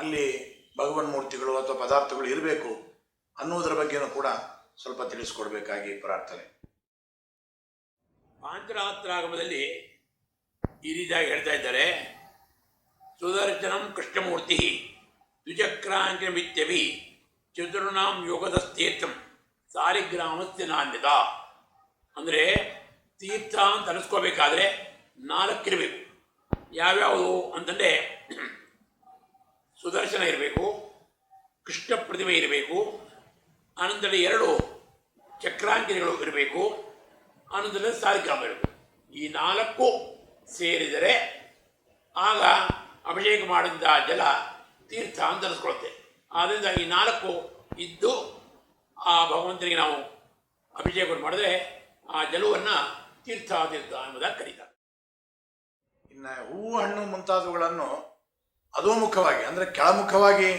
ಅಲ್ಲಿ ಭಗವನ್ ಮೂರ್ತಿಗಳು ಅಥವಾ ಪದಾರ್ಥಗಳು ಇರಬೇಕು ಅನ್ನೋದರ ಬಗ್ಗೆನೂ ಕೂಡ ಸ್ವಲ್ಪ ತಿಳಿಸ್ಕೊಡ್ಬೇಕಾಗಿ ಪ್ರಾರ್ಥನೆ. ಪಾಂಚರಾತ್ರಾಗಮದಲ್ಲಿ ಈ ರೀತಿಯಾಗಿ ಹೇಳ್ತಾ ಇದ್ದಾರೆ. ಸುದರ್ಶನಂ ಕೃಷ್ಣಮೂರ್ತಿ ದ್ವಿಚಕ್ರಾಂಚ ಮಿತ್ಯಭಿ ಚತುರ್ಣಾಂ ಸಾರಿ ಸಾರಿಗ್ರಾಮಸ್ಯ ನಾಣ್ಯದ. ಅಂದರೆ ತೀರ್ಥ ಅಂತ ಅನಿಸ್ಕೋಬೇಕಾದ್ರೆ ನಾಲ್ಕಿರಬೇಕು. ಯಾವ್ಯಾವುದು ಅಂತಂದರೆ ಸುದರ್ಶನ ಇರಬೇಕು, ಕೃಷ್ಣ ಪ್ರತಿಮೆ ಇರಬೇಕು ಅನಂತರ ಎರಡು ಚಕ್ರಾಂಕಿಗಳು ಇರಬೇಕು ಆನಂತರ ಸಾರಿಕಾಂಬ ಇರಬೇಕು. ಈ ನಾಲ್ಕು ಸೇರಿದರೆ ಆಗ ಅಭಿಷೇಕ ಮಾಡಿದ ಜಲ ತೀರ್ಥ ಅಂತ ಆದ್ದರಿಂದ ಈ ನಾಲ್ಕು ಇದ್ದು ಆ ಭಗವಂತನಿಗೆ ನಾವು ಅಭಿಷೇಕ ಮಾಡಿದ್ರೆ ಆ ಜಲವನ್ನು ತೀರ್ಥ ತೀರ್ಥ ಎಂಬುದಾಗಿ ಕರೀತಾರೆ. ಇನ್ನು ಹೂವು ಹಣ್ಣು ಮುಂತಾದವುಗಳನ್ನು ಅಧೋಮುಖವಾಗಿ ಅಂದರೆ ಕೆಳಮುಖವಾಗಿ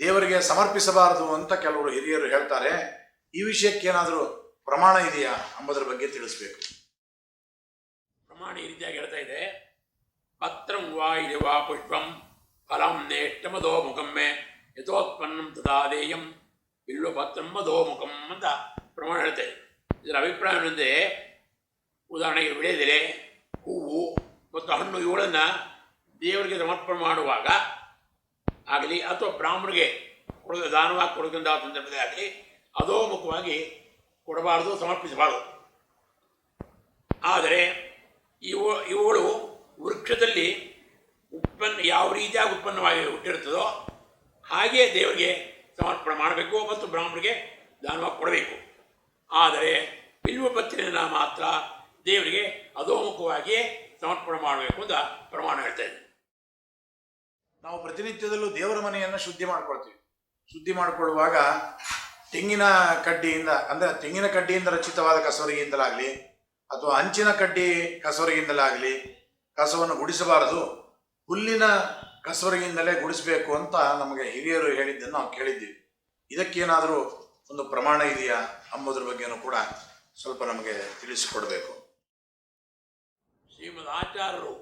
ದೇವರಿಗೆ ಸಮರ್ಪಿಸಬಾರದು ಅಂತ ಕೆಲವರು ಹಿರಿಯರು ಹೇಳ್ತಾರೆ. ಈ ವಿಷಯಕ್ಕೆ ಏನಾದರೂ ಪ್ರಮಾಣ ಇದೆಯಾ ಎಂಬುದರ ಬಗ್ಗೆ ತಿಳಿಸ್ಬೇಕು. ಪ್ರಮಾಣ ಈ ರೀತಿಯಾಗಿ ಹೇಳ್ತಾ ಇದೆ. ಪತ್ರಂ ವಾ ಇದೆ ವಾ ಪುಷ್ಪಂ ಫಲಂ ನೇಷ್ಟಮದೋ ಮುಖಮ್ಮೆ ಯಥೋತ್ಪನ್ನಂ ತದಾದೇಯಂ ಬಿಲ್ವ ಪತ್ರಂ ಮದೋ ಮುಖಂ ಅಂತ ಪ್ರಮಾಣ ಹೇಳ್ತಾ ಇದೆ. ಇದರ ಅಭಿಪ್ರಾಯವೆಂದರೆ ಉದಾಹರಣೆಗೆ ಬೆಳೆದರೆ ಹೂವು ಮತ್ತು ಹಣ್ಣು ಇವುಗಳನ್ನು ದೇವರಿಗೆ ಸಮರ್ಪಣೆ ಮಾಡುವಾಗ ಆಗಲಿ, ಅಥವಾ ಬ್ರಾಹ್ಮಣರಿಗೆ ಕೊಡೋದು ದಾನವಾಗಿ ಕೊಡೋದ್ರಿಂದ ಸಂದರ್ಭದಲ್ಲಿ ಆಗಲಿ, ಅಧೋಮುಖವಾಗಿ ಕೊಡಬಾರದು, ಸಮರ್ಪಿಸಬಾರದು. ಆದರೆ ಇವು ಇವುಗಳು ವೃಕ್ಷದಲ್ಲಿ ಉತ್ಪನ್ನ, ಯಾವ ರೀತಿಯಾಗಿ ಉತ್ಪನ್ನವಾಗಿ ಹುಟ್ಟಿರುತ್ತದೋ ಹಾಗೆಯೇ ದೇವರಿಗೆ ಸಮರ್ಪಣೆ ಮಾಡಬೇಕು ಮತ್ತು ಬ್ರಾಹ್ಮಣರಿಗೆ ದಾನವಾಗಿ ಕೊಡಬೇಕು. ಆದರೆ ಬಿಲ್ವಪತ್ರಿಯನ್ನು ಮಾತ್ರ ದೇವರಿಗೆ ಅಧೋಮುಖವಾಗಿಯೇ ಸಮರ್ಪಣೆ ಮಾಡಬೇಕು ಅಂತ ಪ್ರಮಾಣ ಹೇಳ್ತಾ ಇದೆ ನಾವು ಪ್ರತಿನಿತ್ಯದಲ್ಲೂ ದೇವರ ಮನೆಯನ್ನು ಶುದ್ಧಿ ಮಾಡ್ಕೊಳ್ತೀವಿ. ಶುದ್ಧಿ ಮಾಡಿಕೊಳ್ಳುವಾಗ ತೆಂಗಿನ ಕಡ್ಡಿಯಿಂದ, ಅಂದರೆ ತೆಂಗಿನ ಕಡ್ಡಿಯಿಂದ ರಚಿತವಾದ ಕಸವರಿಗಿಂದಲಾಗಲಿ ಅಥವಾ ಅಂಚಿನ ಕಡ್ಡಿ ಕಸವರಿಗಿಂದಲಾಗಲಿ ಕಸವನ್ನು ಗುಡಿಸಬಾರದು. ಹುಲ್ಲಿನ ಕಸವರಿಗಿಂದಲೇ ಗುಡಿಸಬೇಕು ಅಂತ ನಮಗೆ ಹಿರಿಯರು ಹೇಳಿದ್ದನ್ನು ನಾವು ಕೇಳಿದ್ದೀವಿ. ಇದಕ್ಕೇನಾದರೂ ಒಂದು ಪ್ರಮಾಣ ಇದೆಯಾ? ಅಂಬುದ್ರ ಬಗ್ಗೆನೂ ಕೂಡ ಸ್ವಲ್ಪ ನಮಗೆ ತಿಳಿಸಿಕೊಡಬೇಕು. ಶ್ರೀಮದ್ ಆಚಾರ್ಯರು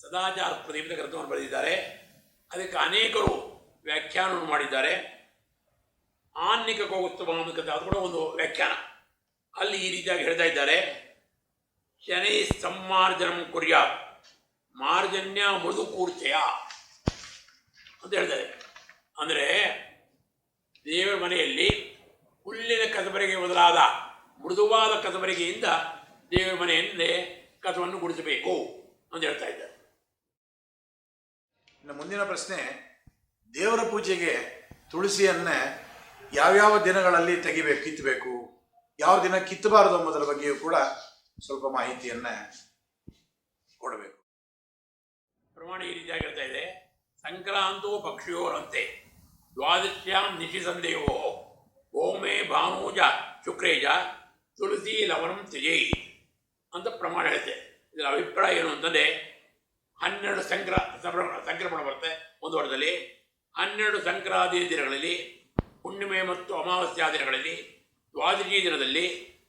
ಸದಾಚಾರ ಪ್ರದೀಪದ ಗ್ರಂಥವನ್ನು ಬರೆದಿದ್ದಾರೆ. ಅದಕ್ಕೆ ಅನೇಕರು ವ್ಯಾಖ್ಯಾನವನ್ನು ಮಾಡಿದ್ದಾರೆ. ಆನ್ನಿಕ ಕೋಗುತ್ತಮ ಅನ್ನಕ್ಕಂಥ ಅದು ಕೂಡ ಒಂದು ವ್ಯಾಖ್ಯಾನ. ಅಲ್ಲಿ ಈ ರೀತಿಯಾಗಿ ಹೇಳ್ತಾ ಇದ್ದಾರೆ. ಶನೈ ಸಮ್ಮಾರ್ಜನಂ ಕುರ್ಯ ಮಾರ್ಜನ್ಯ ಮೃದು ಕೂರ್ತೆಯ ಅಂತ ಹೇಳ್ತಾರೆ. ಅಂದರೆ ದೇವರ ಮನೆಯಲ್ಲಿ ಹುಲ್ಲಿನ ಕಸಬರಿಗೆ ಬದಲಾದ ಮೃದುವಾದ ಕಸಬರಿಗೆಯಿಂದ ದೇವರ ಮನೆಯಲ್ಲೇ ಕಸವನ್ನು ಗುಡಿಸಬೇಕು ಅಂತ ಹೇಳ್ತಾ ಇದ್ದಾರೆ. ಇನ್ನು ಮುಂದಿನ ಪ್ರಶ್ನೆ, ದೇವರ ಪೂಜೆಗೆ ತುಳಸಿಯನ್ನೇ ಯಾವ್ಯಾವ ದಿನಗಳಲ್ಲಿ ತೆಗಿಬೇಕು, ಕಿತ್ತಬೇಕು? ಯಾವ ದಿನ ಕಿತ್ತಬಾರದು ಎಂಬುದರ ಬಗ್ಗೆಯೂ ಕೂಡ ಸ್ವಲ್ಪ ಮಾಹಿತಿಯನ್ನ ಕೊಡಬೇಕು. ಪ್ರಮಾಣ ಈ ರೀತಿಯಾಗಿರ್ತಾ ಇದೆ. ಸಂಕ್ರಾಂತೋ ಪಕ್ಷಿಯೋರಂತೆ, ದ್ವಾದಶ್ಯಾಂ ನಿಶಿ ಸಂದೇಹೋ ಓಮೆ ಭಾನುಜ ಶುಕ್ರೇಜ ತುಳಸಿ ಲವಣಂ ತ್ಯಜೈ ಅಂತ ಪ್ರಮಾಣ ಹೇಳುತ್ತೆ ಇದರ ಅಭಿಪ್ರಾಯ ಏನು ಅಂತಂದರೆ ಹನ್ನೆರಡು ಸಂಕ್ರ ಸಂಕ್ರಮಣ ಬರುತ್ತೆ ಒಂದು ವರ್ಷದಲ್ಲಿ ಹನ್ನೆರಡು ಸಂಕ್ರಾಂತಿ ದಿನಗಳಲ್ಲಿ, ಹುಣ್ಣಿಮೆ ಮತ್ತು ಅಮಾವಾಸ್ಯ ದಿನಗಳಲ್ಲಿ, ದ್ವಾದಶಿ ದಿನದಲ್ಲಿ,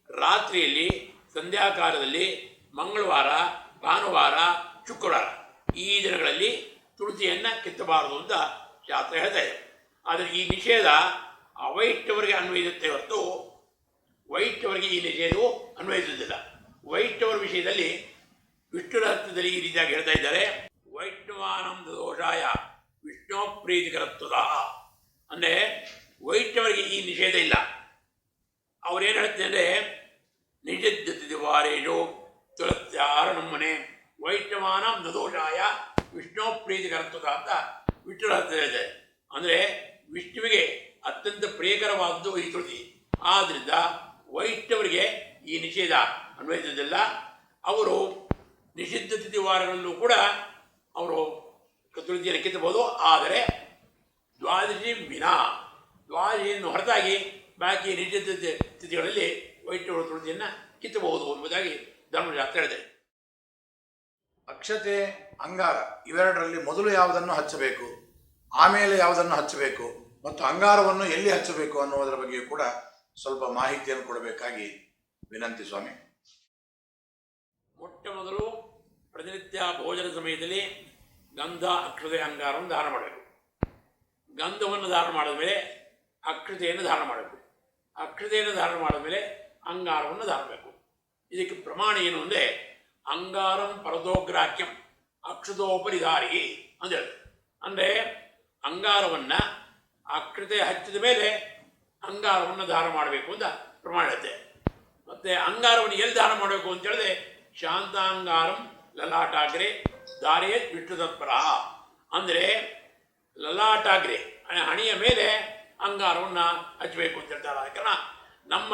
ರಾತ್ರಿಯಲ್ಲಿ, ಸಂಧ್ಯಾಕಾಲದಲ್ಲಿ, ಮಂಗಳವಾರ, ಭಾನುವಾರ, ಶುಕ್ರವಾರ ಈ ದಿನಗಳಲ್ಲಿ ತುಳಸಿಯನ್ನು ಕೆತ್ತಬಾರದು ಅಂತ ಶಾಸ್ತ್ರ ಹೇಳ್ತಾ ಇದೆ. ಆದರೆ ಈ ನಿಷೇಧ ಅವೈಟ್ಟವರಿಗೆ ಅನ್ವಯಿಸುತ್ತೆ ಹೊರತು ವೈಟ್ಟವರಿಗೆ ಈ ನಿಷೇಧವು ಅನ್ವಯಿಸುವುದಿಲ್ಲ. ವೈಟ್ಟವರ ವಿಷಯದಲ್ಲಿ ವಿಷ್ಣು ರಹಸ್ಯದಲ್ಲಿ ಈ ರೀತಿಯಾಗಿ ಹೇಳ್ತಾ ಇದ್ದಾರೆ. ವೈಷ್ಣವಾನಂದ ದೋಷಾಯ ವಿಷ್ಣು ಪ್ರೀತಿಕರತ್ವದ. ಅಂದರೆ ವೈಷ್ಣವರಿಗೆ ಈ ನಿಷೇಧ ಇಲ್ಲ. ಅವರೇನು ಹೇಳ್ತಾರೆ ಅಂದರೆ, ನಿಷಿದ್ಧತೆ ವಾರೇಶು ತುಳಸ್ಯಾರ ನಮ್ಮನೆ ವೈಷ್ಣವಾನ ನದೋಷಾಯ ವಿಷ್ಣು ಪ್ರೀತಿಕರತ್ವದ ಅಂತ ವಿಷ್ಣು ರಹಸ್ಯ ಇದೆ ಅಂದರೆ ವಿಷ್ಣುವಿಗೆ ಅತ್ಯಂತ ಪ್ರಿಯಕರವಾದದ್ದು ಈ ತುಳಸಿ ಆದ್ದರಿಂದ ವೈಷ್ಣವರಿಗೆ ಈ ನಿಷೇಧ ಅನ್ವಯಿಸುವುದಿಲ್ಲ. ಅವರು ನಿಷಿದ್ಧ ತಿಥಿ ವಾರಗಳಲ್ಲೂ ಕೂಡ ಅವರು ತುಳಸಿಯನ್ನು ಕಿತ್ತಬಹುದು. ಆದರೆ ದ್ವಾದಶಿ ವಿನಾ ದ್ವಾದಶಿಯನ್ನು ಹೊರತಾಗಿ ಬಾಕಿ ನಿಷಿದ್ಧ ತಿಥಿಗಳಲ್ಲಿ ವೈಷ್ಣವರು ತುಳಸಿಯನ್ನು ಕಿತ್ತಬಹುದು ಎಂಬುದಾಗಿ ಧರ್ಮಶಾಸ್ತ್ರ ಹೇಳಿದೆ. ಅಕ್ಷತೆ ಅಂಗಾರ ಇವೆರಡರಲ್ಲಿ ಮೊದಲು ಯಾವುದನ್ನು ಹಚ್ಚಬೇಕು ಆಮೇಲೆ ಯಾವುದನ್ನು ಹಚ್ಚಬೇಕು ಮತ್ತು ಅಂಗಾರವನ್ನು ಎಲ್ಲಿ ಹಚ್ಚಬೇಕು ಅನ್ನುವುದರ ಬಗ್ಗೆಯೂ ಕೂಡ ಸ್ವಲ್ಪ ಮಾಹಿತಿಯನ್ನು ಕೊಡಬೇಕಾಗಿ ವಿನಂತಿ ಸ್ವಾಮಿ. ಮೊಟ್ಟ ಮೊದಲು ಪ್ರತಿನಿತ್ಯ ಭೋಜನ ಸಮಯದಲ್ಲಿ ಗಂಧ, ಅಕ್ಷತೆ, ಅಂಗಾರವನ್ನು ಧಾರಣ ಮಾಡಬೇಕು. ಗಂಧವನ್ನು ಧಾರಣ ಮಾಡಿದ ಮೇಲೆ ಅಕ್ಷತೆಯನ್ನು ಧಾರಣ ಮಾಡಬೇಕು. ಅಕ್ಷತೆಯನ್ನು ಧಾರಣ ಮಾಡಿದ ಮೇಲೆ ಅಂಗಾರವನ್ನು ಧಾರಬೇಕು. ಇದಕ್ಕೆ ಪ್ರಮಾಣ ಏನು ಅಂದರೆ ಅಂಗಾರಂ ಪರದೋಗ್ರಾಹ್ಯಂ ಅಕ್ಷತೋಪರಿ ಧಾರಿ ಅಂತ ಹೇಳಿ ಅಂದರೆ ಅಂಗಾರವನ್ನು ಅಕ್ಷತೆ ಹಚ್ಚಿದ ಮೇಲೆ ಅಂಗಾರವನ್ನು ಧಾರ ಮಾಡಬೇಕು ಅಂತ ಪ್ರಮಾಣ ಹೇಳುತ್ತೆ. ಮತ್ತು ಅಂಗಾರವನ್ನು ಎಲ್ಲಿ ಧಾರ ಮಾಡಬೇಕು ಅಂತ ಹೇಳಿದ್ರೆ ಶಾಂತಾಂಗಾರಂ ಲಲಾಟಾಗ್ರೆ, ದಾರಿಯೇ ವಿಷ್ಣು ತತ್ಪರ ಅಂದರೆ ಲಲಾಟಾಗ್ರೆ ಠಾಕ್ರೆ ಹಣೆಯ ಮೇಲೆ ಅಂಗಾರವನ್ನು ಹಚ್ಚಬೇಕು ಅಂತ ಹೇಳ್ತಾರೆ. ಅದಕ್ಕೆ ನಮ್ಮ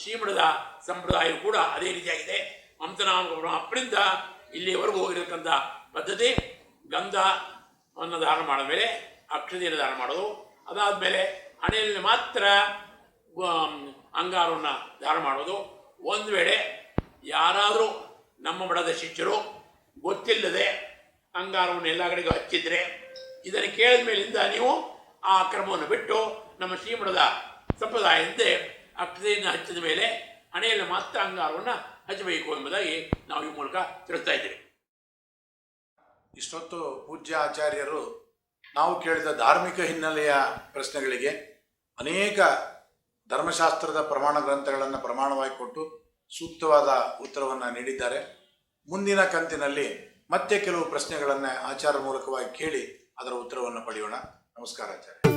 ಶ್ರೀಮಠದ ಸಂಪ್ರದಾಯವು ಕೂಡ ಅದೇ ರೀತಿಯಾಗಿದೆ. ಮಮತನಾಮ ಅಪ್ಪರಿಂದ ಇಲ್ಲಿವರೆಗೂ ಇರತಕ್ಕಂಥ ಪದ್ಧತಿ ಗಂಧವನ್ನು ಧಾರಣ ಮಾಡಿದ ಮೇಲೆ, ಅಕ್ಷತೆಯನ್ನು ಧಾರಣ ಮಾಡೋದು. ಅದಾದಮೇಲೆ ಹಣೆಯಲ್ಲಿ ಮಾತ್ರ ಅಂಗಾರವನ್ನು ಧಾರಣ ಮಾಡೋದು. ಒಂದು ವೇಳೆ ಯಾರಾದರೂ ನಮ್ಮ ಬಡದ ಶಿಷ್ಯರು ಗೊತ್ತಿಲ್ಲದೆ ಅಂಗಾರವನ್ನು ಎಲ್ಲ ಕಡೆಗೂ ಹಚ್ಚಿದ್ರೆ ಇದನ್ನು ಕೇಳಿದ ಮೇಲಿಂದ ನೀವು ಆ ಕ್ರಮವನ್ನು ಬಿಟ್ಟು ನಮ್ಮ ಶ್ರೀಮಠದ ಸಂಪ್ರದಾಯದಂತೆ ಅಕ್ಷತೆಯನ್ನು ಹಚ್ಚಿದ ಮೇಲೆ ಹಣೆಯಲ್ಲಿ ಮಾತ್ರ ಅಂಗಾರವನ್ನು ಹಚ್ಚಬೇಕು ಎಂಬುದಾಗಿ ನಾವು ಈ ಮೂಲಕ ತಿಳಿಸ್ತಾ ಇದ್ದೇವೆ. ಇಷ್ಟೊತ್ತು ಪೂಜ್ಯ ಆಚಾರ್ಯರು ನಾವು ಕೇಳಿದ ಧಾರ್ಮಿಕ ಹಿನ್ನೆಲೆಯ ಪ್ರಶ್ನೆಗಳಿಗೆ ಅನೇಕ ಧರ್ಮಶಾಸ್ತ್ರದ ಪ್ರಮಾಣ ಗ್ರಂಥಗಳನ್ನು ಪ್ರಮಾಣವಾಗಿ ಕೊಟ್ಟು ಸೂಕ್ತವಾದ ಉತ್ತರವನ್ನು ನೀಡಿದ್ದಾರೆ. ಮುಂದಿನ ಕಂತಿನಲ್ಲಿ ಮತ್ತೆ ಕೆಲವು ಪ್ರಶ್ನೆಗಳನ್ನು ಆಚಾರ ಮೂಲಕವಾಗಿ ಕೇಳಿ ಅದರ ಉತ್ತರವನ್ನು ಪಡೆಯೋಣ. ನಮಸ್ಕಾರ ಆಚಾರ್ಯ.